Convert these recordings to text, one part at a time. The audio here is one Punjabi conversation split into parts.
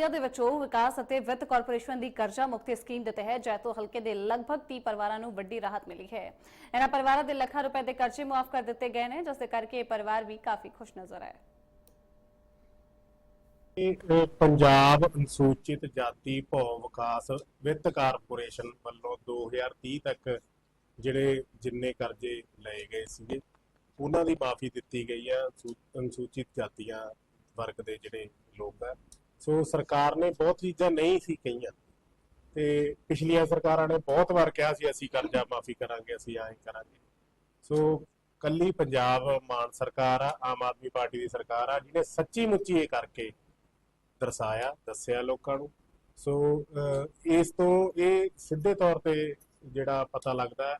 ਇੰਡੀਆ ਦੇ ਵਿੱਚੋਂ ਵਿਕਾਸ ਅਤੇ ਵਿੱਤ ਕਾਰਪੋਰੇਸ਼ਨ ਦੀ ਕਰਜ਼ਾ ਮੁਕਤੀ ਸਕੀਮ ਦੇ ਤਹਿਤ ਜੈਤੋ ਹਲਕੇ ਦੇ ਲਗਭਗ 30 ਪਰਿਵਾਰਾਂ ਨੂੰ ਵੱਡੀ ਰਾਹਤ ਮਿਲੀ ਹੈ। ਇਹਨਾਂ ਪਰਿਵਾਰਾਂ ਦੇ ਲੱਖਾਂ ਰੁਪਏ ਦੇ ਕਰਜ਼ੇ ਮੁਆਫ ਕਰ ਦਿੱਤੇ ਗਏ ਨੇ, ਜਿਸ ਦੇ ਕਰਕੇ ਇਹ ਪਰਿਵਾਰ ਵੀ ਕਾਫੀ ਖੁਸ਼ ਨਜ਼ਰ ਆਏ। ਇਹ ਪੰਜਾਬ ਅਨੁਸੂਚਿਤ ਜਾਤੀ ਭੌ ਵਿਕਾਸ ਵਿੱਤ ਕਾਰਪੋਰੇਸ਼ਨ ਵੱਲੋਂ 2030 ਤੱਕ ਜਿਹੜੇ ਜਿੰਨੇ ਕਰਜ਼ੇ ਲਏ ਗਏ ਸੀਗੇ, ਉਹਨਾਂ ਦੀ ਮਾਫੀ ਦਿੱਤੀ ਗਈ ਆ ਅਨੁਸੂਚਿਤ ਜਾਤੀਆਂ ਵਰਗ ਦੇ ਜਿਹੜੇ ਲੋਕ ਆ ਸੋ ਸਰਕਾਰ ਨੇ ਬਹੁਤ ਚੀਜ਼ਾਂ ਨਹੀਂ ਸੀ ਕਹੀਆਂ। ਤੇ ਪਿਛਲੀਆਂ ਸਰਕਾਰਾਂ ਨੇ ਬਹੁਤ ਵਾਰ ਕਿਹਾ ਸੀ, ਅਸੀਂ ਕਰਜ਼ਾ ਮਾਫੀ ਕਰਾਂਗੇ, ਅਸੀਂ ਐਂ ਕਰਾਂਗੇ। ਸੋ ਕੱਲੀ ਪੰਜਾਬ ਮਾਨ ਸਰਕਾਰ ਆ, ਆਮ ਆਦਮੀ ਪਾਰਟੀ ਦੀ ਸਰਕਾਰ ਆ, ਜਿਹਨੇ ਸੱਚੀ ਮੁੱਚੀ ਇਹ ਕਰਕੇ ਦਰਸਾਇਆ, ਦੱਸਿਆ ਲੋਕਾਂ ਨੂੰ। ਸੋ ਇਸ ਤੋਂ ਇਹ ਸਿੱਧੇ ਤੌਰ ਤੇ ਜਿਹੜਾ ਪਤਾ ਲੱਗਦਾ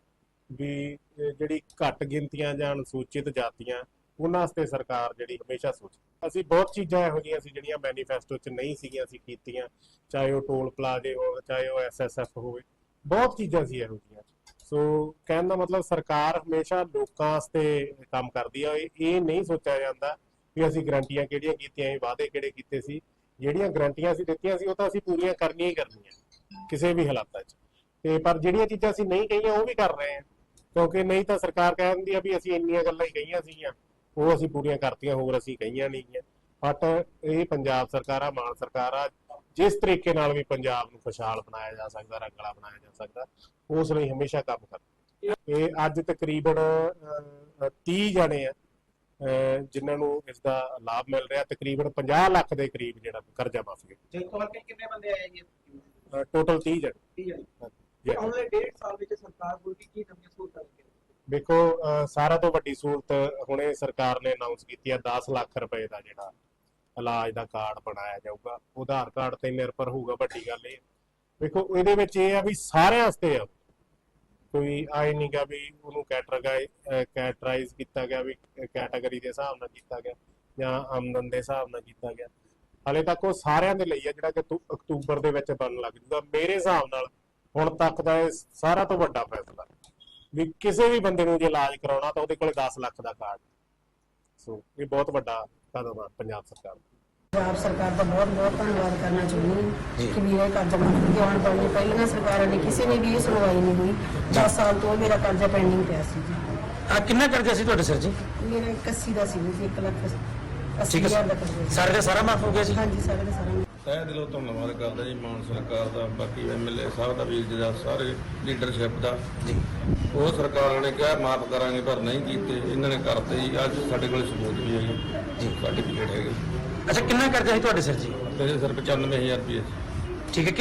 ਵੀ ਜਿਹੜੀ ਘੱਟ ਗਿਣਤੀਆਂ ਜਾਂ ਅਨੁਸੂਚਿਤ ਜਾਤੀਆਂ ਉਹਨਾਂ ਵਾਸਤੇ ਸਰਕਾਰ ਜਿਹੜੀ ਹਮੇਸ਼ਾ ਸੋਚ ਅਸੀਂ ਬਹੁਤ ਚੀਜ਼ਾਂ ਇਹੋ ਜਿਹੀਆਂ ਸੀ ਜਿਹੜੀਆਂ ਮੈਨੀਫੈਸਟੋ 'ਚ ਨਹੀਂ ਸੀਗੀਆਂ ਅਸੀਂ ਕੀਤੀਆਂ, ਚਾਹੇ ਉਹ ਟੋਲ ਪਲਾਜ਼ੇ ਹੋਵੇ ਚਾਹੇ ਉਹ ਐਸਐਸਐਫ ਹੋਵੇ, ਬਹੁਤ ਚੀਜ਼ਾਂ ਸੀ ਇਹੋ ਜਿਹੀਆਂ। ਸੋ ਕਹਿਣ ਦਾ ਮਤਲਬ ਸਰਕਾਰ ਹਮੇਸ਼ਾ ਲੋਕਾਂ ਵਾਸਤੇ ਕੰਮ ਕਰਦੀ ਆ, ਇਹ ਇਹ ਨਹੀਂ ਸੋਚਿਆ ਜਾਂਦਾ ਵੀ ਅਸੀਂ ਗਰੰਟੀਆਂ ਕਿਹੜੀਆਂ ਕੀਤੀਆਂ ਸੀ, ਵਾਅਦੇ ਕਿਹੜੇ ਕੀਤੇ ਸੀ। ਜਿਹੜੀਆਂ ਗਰੰਟੀਆਂ ਅਸੀਂ ਦਿੱਤੀਆਂ ਸੀ, ਉਹ ਤਾਂ ਅਸੀਂ ਪੂਰੀਆਂ ਕਰਨੀਆਂ ਹੀ ਕਰਨੀਆਂ, ਕਿਸੇ ਵੀ ਹਾਲਾਤਾਂ 'ਚ। ਤੇ ਪਰ ਜਿਹੜੀਆਂ ਚੀਜ਼ਾਂ ਅਸੀਂ ਨਹੀਂ ਕਹੀਆਂ, ਉਹ ਵੀ ਕਰ ਰਹੇ ਹਾਂ ਕਿਉਂਕਿ ਨਹੀਂ ਤਾਂ ਸਰਕਾਰ ਕਹਿ ਦਿੰਦੀ ਆ ਵੀ ਅਸੀਂ ਇੰਨੀਆਂ ਗੱਲਾਂ ਹੀ ਕਹੀਆਂ ਸੀਗੀਆਂ। ਉਹ ਅਸੀਂ ਪੂਰੀਆਂ ਕਰਤੀਆਂ ਹੋਰ ਅਸੀਂ ਕਹੀਆਂ ਨਹੀਂ ਗੀਆਂ। ਬਟ ਇਹ ਪੰਜਾਬ ਸਰਕਾਰ ਆ ਮਾਨ ਸਰਕਾਰ ਆ ਜਿਸ ਤਰੀਕੇ ਨਾਲ ਵੀ ਪੰਜਾਬ ਨੂੰ ਖੁਸ਼ਹਾਲ ਬਣਾਇਆ ਜਾ ਸਕਦਾ ਰੰਗਲਾ ਬਣਾਇਆ ਜਾ ਸਕਦਾ ਉਸ ਲਈ ਹਮੇਸ਼ਾ ਕੰਮ ਕਰ। ਇਹ ਅੱਜ ਤਕਰੀਬਨ ਅਹ, ਅਹ, 30 ਜਣੇ ਆ ਜਿਨ੍ਹਾਂ ਨੂੰ ਇਸ ਦਾ ਲਾਭ ਮਿਲ ਰਿਹਾ। ਤਕਰੀਬਨ 50 ਲੱਖ ਦੇ ਕਰੀਬ ਜਿਹੜਾ ਕਰਜ਼ਾ ਮਾਫੀ ਜੇ ਕੇ ਕਿੰਨੇ ਬੰਦੇ ਆਏ ਜੀ ਟੋਟਲ 30 ਜਣੇ। ਠੀਕ ਹੈ ਜੀ ਜੀ। ਆਉਣ ਵਾਲੇ ਡੇਢ ਸਾਲ ਵਿੱਚ ਸਰਕਾਰ ਕੋਲ ਕੀ ਕੀ ਨਵੀਆਂ ਸਹੂਲਤਾਂ ਲੱਗੀਆਂ ਦੇਖੋ, ਅਹ ਤੋਂ ਵੱਡੀ ਸਹੂਲਤ ਹੁਣੇ ਸਰਕਾਰ ਨੇ ਅਨਾਉਂਸ ਕੀਤੀ ਹੈ 10 ਲੱਖ ਰੁਪਏ ਦਾ ਜਿਹੜਾ ਇਲਾਜ ਦਾ ਕਾਰਡ ਬਣਾਇਆ ਜਾਊਗਾ। ਆਧਾਰ ਕਾਰਡ ਤੇ ਨਿਰਭਰ ਹੋਊਗਾ, ਵੱਡੀ ਗੱਲ ਇਹ। ਦੇਖੋ, ਇਹਦੇ ਵਿੱਚ ਇਹ ਆ ਵੀ ਸਾਰਿਆਂ ਵਾਸਤੇ ਆ। ਕੋਈ ਆਏ ਨਹੀਂਗਾ ਵੀ ਉਹਨੂੰ ਕੈਟਾਗਰਾਈਜ਼ ਕੈਟਰਾਈਜ਼ ਕੀਤਾ ਗਿਆ ਵੀ ਕੈਟਾਗਰੀ ਦੇ ਹਿਸਾਬ ਨਾਲ ਕੀਤਾ ਗਿਆ ਜਾਂ ਆਮਦਨ ਦੇ ਹਿਸਾਬ ਨਾਲ ਕੀਤਾ ਗਿਆ। ਹਾਲੇ ਤੱਕ ਉਹ ਸਾਰਿਆਂ ਦੇ ਲਈ ਆ, ਜਿਹੜਾ ਕਿ ਅਕਤੂਬਰ ਦੇ ਵਿੱਚ ਬਣਨ ਲੱਗ ਜੂਗਾ। ਮੇਰੇ ਹਿਸਾਬ ਨਾਲ ਹੁਣ ਤੱਕ ਦਾ ਇਹ ਸਾਰਾ ਤੋਂ ਵੱਡਾ ਫੈਸਲਾ। ਵੀ ਕਿਸੇ ਵੀ ਬੰਦੇ ਨੂੰ ਜੇ ਇਲਾਜ ਕਰਾਉਣਾ ਤਾਂ ਉਹਦੇ ਕੋਲੇ 10 ਲੱਖ ਦਾ ਕਾਰਡ। ਸੋ ਇਹ ਬਹੁਤ ਵੱਡਾ ਕਦਮ ਆ ਪੰਜਾਬ ਸਰਕਾਰ ਦਾ। ਪੰਜਾਬ ਸਰਕਾਰ ਦਾ ਬਹੁਤ ਬਹੁਤ ਧੰਨਵਾਦ ਕਰਨਾ ਚਾਹੁੰਦੀ ਹਾਂ ਕਿ ਮੇਰੇ ਕਰਜ਼ਾ ਮਾਫੀ ਦਿਵਾਉਣ ਵਾਲੀ ਪਹਿਲੀਆਂ ਸਰਕਾਰਾਂ ਨੇ ਕਿਸੇ ਨੇ ਵੀ ਇਹ ਸੁਣਵਾਈ ਨਹੀਂ ਹੋਈ। 10 ਸਾਲ ਤੋਂ ਮੇਰਾ ਕਰਜ਼ਾ ਪੈਂਡਿੰਗ ਪਿਆ ਸੀ ਜੀ। ਆ ਕਿੰਨਾ ਕਰਜ਼ਾ ਸੀ ਤੁਹਾਡੇ ਸਿਰ ਜੀ? ਮੇਰਾ 81 ਦਾ ਸੀ ਜੀ 1 ਲੱਖ 80 ਠੀਕ ਹੈ ਹਜ਼ਾਰ ਦਾ ਕਰਜ਼ਾ ਸੀ। ਸਾਰੇ ਦਾ ਸਾਰਾ ਮਾਫ ਹੋ ਗਿਆ ਜੀ? ਹਾਂਜੀ ਸਾਰੇ ਦਾ ਸਾਰਾ ਤਹਿ ਦਿਲੋਂ ਧੰਨਵਾਦ ਕਰਦਾ ਜੀ ਮਾਨ ਸਰਕਾਰ ਦਾ ਬਾਕੀ ਐਮਐਲਏ ਸਾਹਿਬ ਦਾ ਵੀਰ ਜੀ ਦਾ ਸਾਰੇ ਲੀਡਰਸ਼ਿਪ ਦਾ। ਜੀ। ਉਹ ਸਰਕਾਰਾਂ ਨੇ ਕਿਹਾ ਮਾਫ ਕਰਾਂਗੇ ਪਰ ਨਹੀਂ ਕੀਤੇ। ਇਹਨਾਂ ਨੇ ਕਰਤੇ ਜੀ। ਅੱਜ ਸਾਡੇ ਕੋਲ ਸਬੂਤ ਵੀ ਹੈਗੇ ਜੀ। ਸਰਟੀਫਿਕੇਟ ਹੈਗੇ। ਅੱਛਾ ਕਿੰਨਾ ਕਰਜ਼ਾ ਸੀ ਤੁਹਾਡੇ ਸਿਰ ਜੀ? ਮੇਰੇ ਸਿਰ 95000 ਰੁਪਏ ਠੀਕ ਹੈ